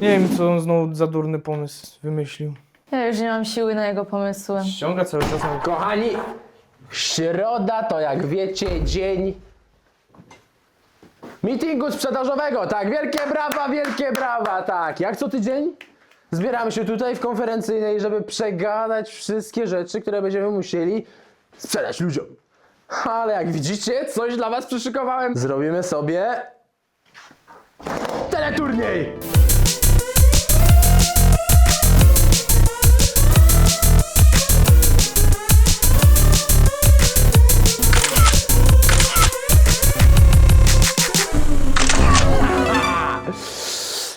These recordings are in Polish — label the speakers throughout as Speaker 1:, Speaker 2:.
Speaker 1: Nie wiem, co on znowu za durny pomysł wymyślił.
Speaker 2: Ja już nie mam siły na jego pomysły.
Speaker 1: Ściąga cały czas na...
Speaker 3: Kochani, środa to jak wiecie dzień meetingu sprzedażowego, tak, wielkie brawa, wielkie brawa, tak, jak co tydzień zbieramy się tutaj w konferencyjnej, żeby przegadać wszystkie rzeczy, które będziemy musieli sprzedać ludziom. Ale jak widzicie, coś dla was przyszykowałem. Zrobimy sobie teleturniej!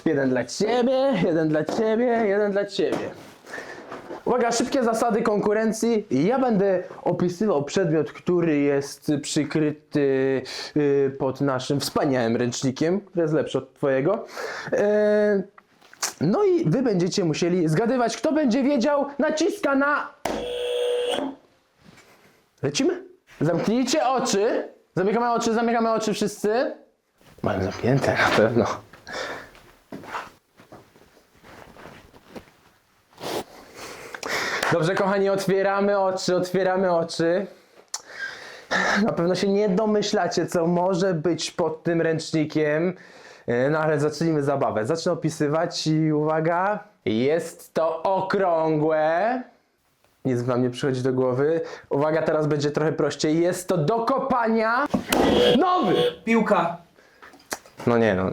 Speaker 3: Jeden dla ciebie, jeden dla ciebie, jeden dla ciebie. Uwaga, szybkie zasady konkurencji. Ja będę opisywał przedmiot, który jest przykryty y, pod naszym wspaniałym ręcznikiem, który jest lepszy od twojego. E, No i wy będziecie musieli zgadywać, kto będzie wiedział, naciska na... Lecimy? Zamknijcie oczy. Zamykamy oczy, zamykamy oczy wszyscy. Mam zamknięte na pewno. Dobrze, kochani, otwieramy oczy, otwieramy oczy. Na pewno się nie domyślacie, co może być pod tym ręcznikiem. E, No ale zacznijmy zabawę. Zacznę opisywać i uwaga, jest to okrągłe. Nic wam nie przychodzi do głowy. Uwaga, teraz będzie trochę prościej. Jest to do kopania nowy.
Speaker 1: Piłka!
Speaker 3: No nie, no,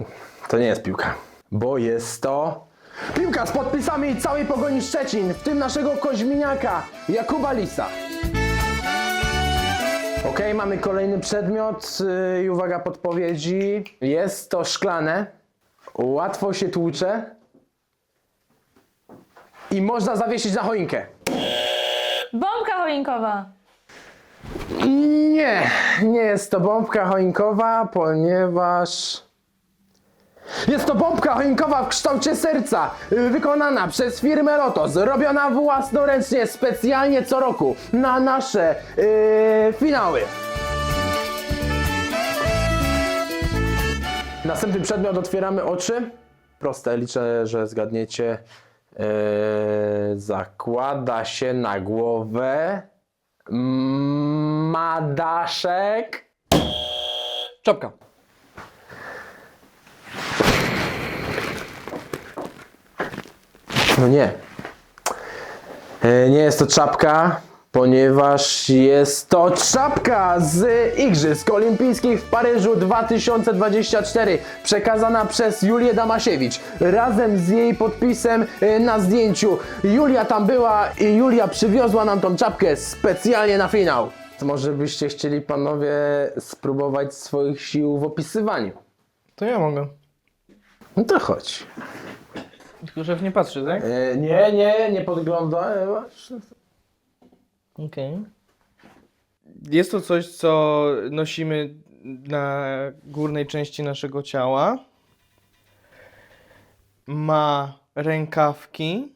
Speaker 3: to nie jest piłka. Bo jest to piłka z podpisami całej Pogoni Szczecin, w tym naszego Koźminiaka, Jakuba Lisa. Okej, mamy kolejny przedmiot yy, i uwaga podpowiedzi. Jest to szklane, łatwo się tłucze i można zawiesić na choinkę.
Speaker 2: Bombka choinkowa!
Speaker 3: Nie, nie jest to bombka choinkowa, ponieważ. Jest to bombka choinkowa w kształcie serca, y, wykonana przez firmę Lotos, robiona własnoręcznie, specjalnie co roku na nasze yy, finały. Następny przedmiot otwieramy oczy. Proste, liczę, że zgadniecie. Yy, zakłada się na głowę Madaszek.
Speaker 1: Czapka.
Speaker 3: No nie. E, Nie jest to czapka, ponieważ jest to czapka z Igrzysk Olimpijskich w Paryżu 2024, przekazana przez Julię Damasiewicz, razem z jej podpisem e, na zdjęciu. Julia tam była i Julia przywiozła nam tą czapkę specjalnie na finał. To może byście chcieli panowie spróbować swoich sił w opisywaniu.
Speaker 1: To ja mogę.
Speaker 3: No to chodź.
Speaker 1: Tylko szef nie patrzy, tak?
Speaker 3: E, nie, nie, nie podgląda.
Speaker 1: Okej. Jest to coś, co nosimy na górnej części naszego ciała. Ma rękawki.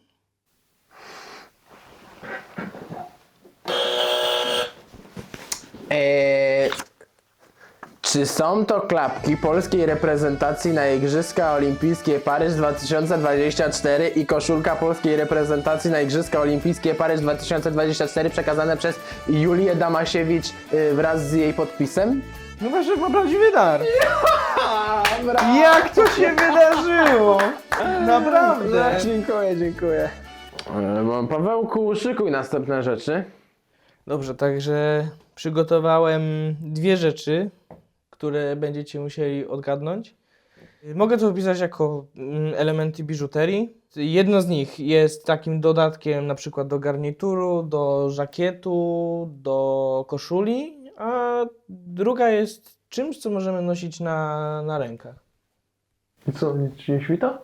Speaker 3: Czy są to klapki polskiej reprezentacji na Igrzyska Olimpijskie Paryż 2024 i koszulka polskiej reprezentacji na Igrzyska Olimpijskie Paryż 2024 przekazane przez Julię Damasiewicz y, wraz z jej podpisem?
Speaker 1: No właśnie, ma prawdziwy dar. Jak to się wydarzyło? Naprawdę.
Speaker 3: No, dziękuję, dziękuję. E, Pawełku, szykuj następne rzeczy.
Speaker 1: Dobrze, także przygotowałem dwie rzeczy, które będziecie musieli odgadnąć. Mogę to opisać jako mm, elementy biżuterii. Jedno z nich jest takim dodatkiem na przykład do garnituru, do żakietu, do koszuli, a druga jest czymś, co możemy nosić na, na rękach.
Speaker 3: I co, nic ci nie świta?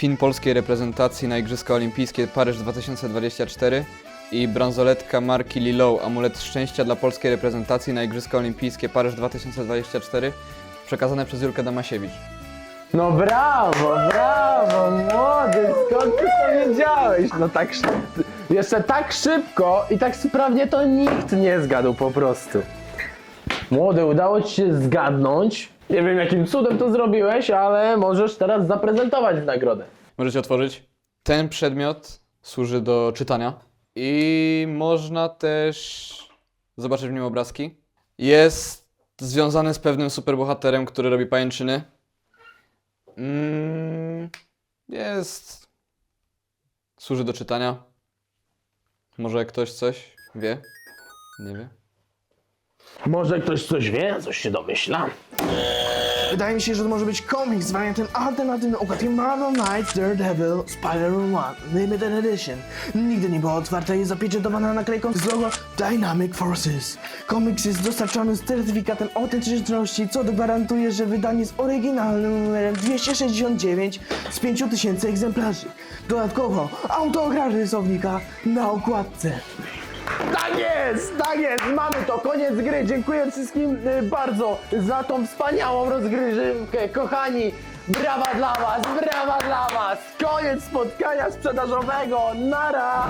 Speaker 4: Pin polskiej reprezentacji na Igrzyska Olimpijskie Paryż 2024 i bransoletka marki Lilo Amulet Szczęścia dla polskiej reprezentacji na Igrzyska Olimpijskie Paryż 2024 przekazane przez Jurkę Damasiewicz.
Speaker 3: No brawo, brawo, młody, skąd ty to wiedziałeś? No tak, sz- Jeszcze tak szybko i tak sprawnie to nikt nie zgadł po prostu. Młody, udało ci się zgadnąć. Nie wiem jakim cudem to zrobiłeś, ale możesz teraz zaprezentować nagrodę.
Speaker 4: Możecie otworzyć. Ten przedmiot służy do czytania i można też zobaczyć w nim obrazki. Jest związany z pewnym superbohaterem, który robi pajęczyny. Mm, jest. Służy do czytania. Może ktoś coś wie? Nie wie.
Speaker 3: Może ktoś coś wie, coś się domyśla.
Speaker 1: Wydaje mi się, że to może być komiks z wariantem alternatywnym okładkiem Marvel Knights Daredevil Spider-Man Limited Edition. Nigdy nie była otwarta i zapieczętowana naklejką z logo Dynamic Forces. Komiks jest dostarczony z certyfikatem autentyczności, co gwarantuje, że wydanie jest oryginalnym numerem 269 z 5000 egzemplarzy. Dodatkowo autograf rysownika na okładce.
Speaker 3: Tak jest, tak jest, mamy to, koniec gry. Dziękuję wszystkim y, bardzo za tą wspaniałą rozgrywkę, kochani. Brawa dla was, brawa dla was. Koniec spotkania sprzedażowego, nara.